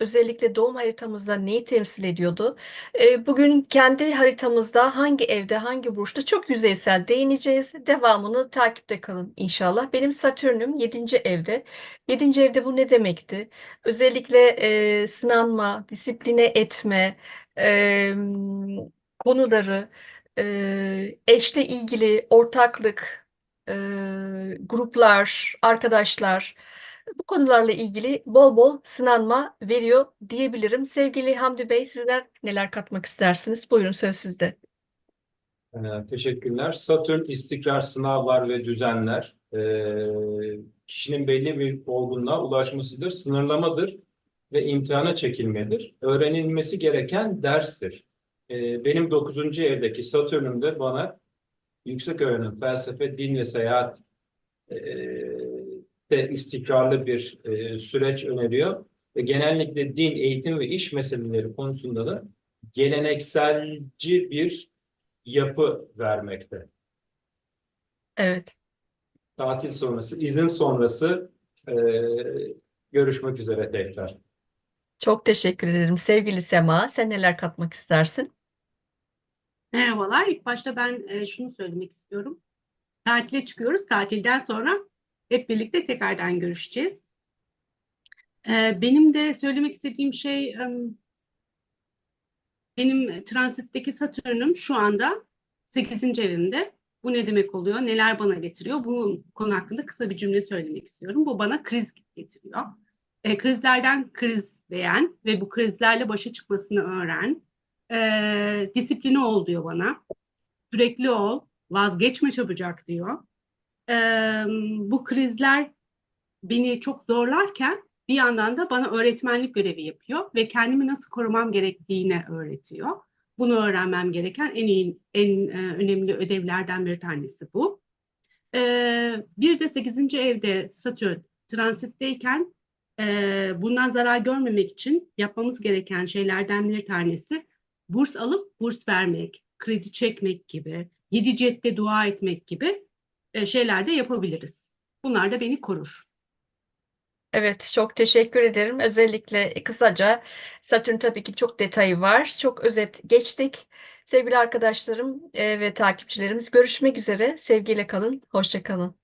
özellikle doğum haritamızda neyi temsil ediyordu? Ee, bugün kendi haritamızda hangi evde, hangi burçta çok yüzeysel değineceğiz. Devamını takipte kalın inşallah. Benim Satürn'üm 7. evde. 7. evde bu ne demekti? Özellikle e, sınanma, disipline etme, e, konuları, e, eşle ilgili ortaklık, e, gruplar, arkadaşlar, bu konularla ilgili bol bol sınanma veriyor diyebilirim. Sevgili Hamdi Bey, sizler neler katmak istersiniz? Buyurun söz sizde. Ee, teşekkürler. Satürn istikrar, sınavlar ve düzenler. Ee, kişinin belli bir olgunluğa ulaşmasıdır, sınırlamadır ve imtihana çekilmedir. Öğrenilmesi gereken derstir. Ee, benim 9. evdeki Satürn'üm de bana yüksek öğrenim, felsefe, din ve seyahat de istikrarlı bir e, süreç öneriyor. Ve genellikle din, eğitim ve iş meseleleri konusunda da gelenekselci bir yapı vermekte. Evet. Tatil sonrası, izin sonrası e, görüşmek üzere tekrar. Çok teşekkür ederim. Sevgili Sema, sen neler katmak istersin? Merhabalar. İlk başta ben e, şunu söylemek istiyorum. Tatile çıkıyoruz. Tatilden sonra hep birlikte tekrardan görüşeceğiz. E, benim de söylemek istediğim şey benim transitteki Satürn'üm şu anda 8. evimde. Bu ne demek oluyor? Neler bana getiriyor? Bu konu hakkında kısa bir cümle söylemek istiyorum. Bu bana kriz getiriyor. E, krizlerden kriz beğen ve bu krizlerle başa çıkmasını öğren e, disipline ol diyor bana. Sürekli ol, vazgeçme çabucak diyor. E, bu krizler beni çok zorlarken bir yandan da bana öğretmenlik görevi yapıyor ve kendimi nasıl korumam gerektiğini öğretiyor. Bunu öğrenmem gereken en iyi, en e, önemli ödevlerden bir tanesi bu. E, bir de 8. evde Satürn transitteyken e, bundan zarar görmemek için yapmamız gereken şeylerden bir tanesi burs alıp burs vermek, kredi çekmek gibi, yedi cette dua etmek gibi e, şeyler de yapabiliriz. Bunlar da beni korur. Evet, çok teşekkür ederim. Özellikle kısaca Satürn tabii ki çok detayı var. Çok özet geçtik. Sevgili arkadaşlarım e, ve takipçilerimiz görüşmek üzere. Sevgiyle kalın, hoşça kalın.